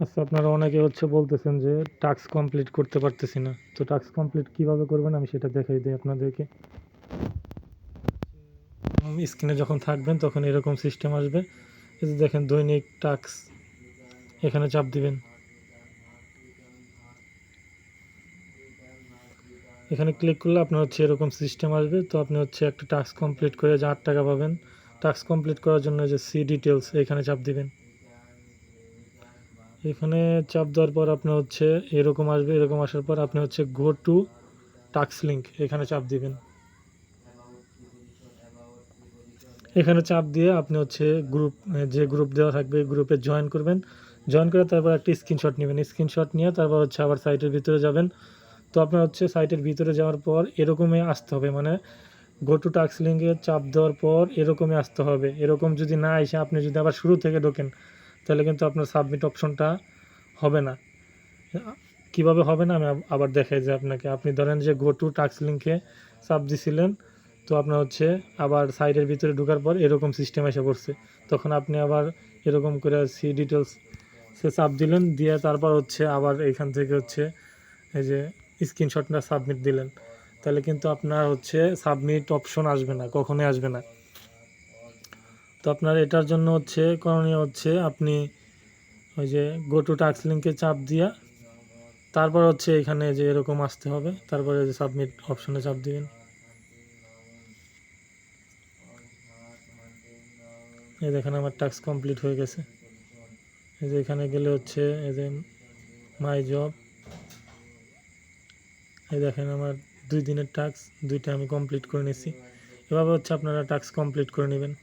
আচ্ছা আপনারা অনেকে হচ্ছে বলতেছেন যে টাস্ক কমপ্লিট করতে পারতেছি না। তো টাস্ক কমপ্লিট কীভাবে করবেন? আমি সেটা দেখাই দিই আপনাদেরকে। স্ক্রিনে যখন থাকবেন, তখন এরকম সিস্টেম আসবে। এই যে দেখেন, দৈনিক টাস্ক এখানে চাপ দিবেন। এখানে ক্লিক করলে আপনার হচ্ছে এরকম সিস্টেম আসবে। তো আপনি হচ্ছে একটা টাস্ক কমপ্লিট করে যে আট টাকা পাবেন টাস্ক কমপ্লিট করার জন্য যে সি ডিটেলস এখানে চাপ দিবেন। এখানে চাপ দেওয়ার পর আপনার হচ্ছে এরকম আসবে, এরকম আসার পর আপনি হচ্ছে গো টু টাক্স লিঙ্ক এখানে চাপ দিবেন। এখানে চাপ দিয়ে আপনি হচ্ছে গ্রুপ যে গ্রুপ দেওয়া থাকবে গ্রুপে জয়েন করবেন। জয়েন করে তারপর একটা স্ক্রিনশট নেবেন। স্ক্রিনশট নিয়ে তারপর হচ্ছে আবার সাইটের ভিতরে যাবেন। তো আপনার হচ্ছে সাইটের ভিতরে যাওয়ার পর এরকমই আসতে হবে। মানে গো টু টাক্স লিঙ্কে চাপ দেওয়ার পর এরকমই আসতে হবে। এরকম যদি না এসে আপনি যদি আবার শুরু থেকে ঢোকেন তাহলে কিন্তু আপনার সাবমিট অপশনটা হবে না। কীভাবে হবে না আমি আবার দেখাই যে আপনাকে। আপনি ধরেন যে গো টু টাক্স লিঙ্কে চাপ দিছিলেন, তো আপনার হচ্ছে আবার সাইটের ভিতরে ঢোকার পর এরকম সিস্টেম এসে পড়ছে। তখন আপনি আবার এরকম করে সি ডিটেলস সে চাপ দিলেন, দিয়ে তারপর হচ্ছে আবার এখান থেকে হচ্ছে এই যে স্ক্রিনশটটা সাবমিট দিলেন। তাহলে কিন্তু আপনার হচ্ছে সাবমিট অপশন আসবে না, কখনোই আসবে না। তো আপনার এটার জন্য হচ্ছে, করণীয় হচ্ছে আপনি ওই যে গো টু টাক্স লিঙ্কে চাপ দিয়া, তারপর হচ্ছে এখানে যে এরকম আসতে হবে, তারপরে যে সাবমিট অপশনে চাপ দিবেন। এই দেখেন আমার টাস্ক কমপ্লিট হয়ে গেছে। এই যে এখানে গেলে হচ্ছে, এই যে মাই জব এই দেখেন আমার দুই দিনের টাস্ক দুইটা আমি কমপ্লিট করে নিয়েছি এভাবে হচ্ছে আপনারা টাস্ক কমপ্লিট করে নেবেন।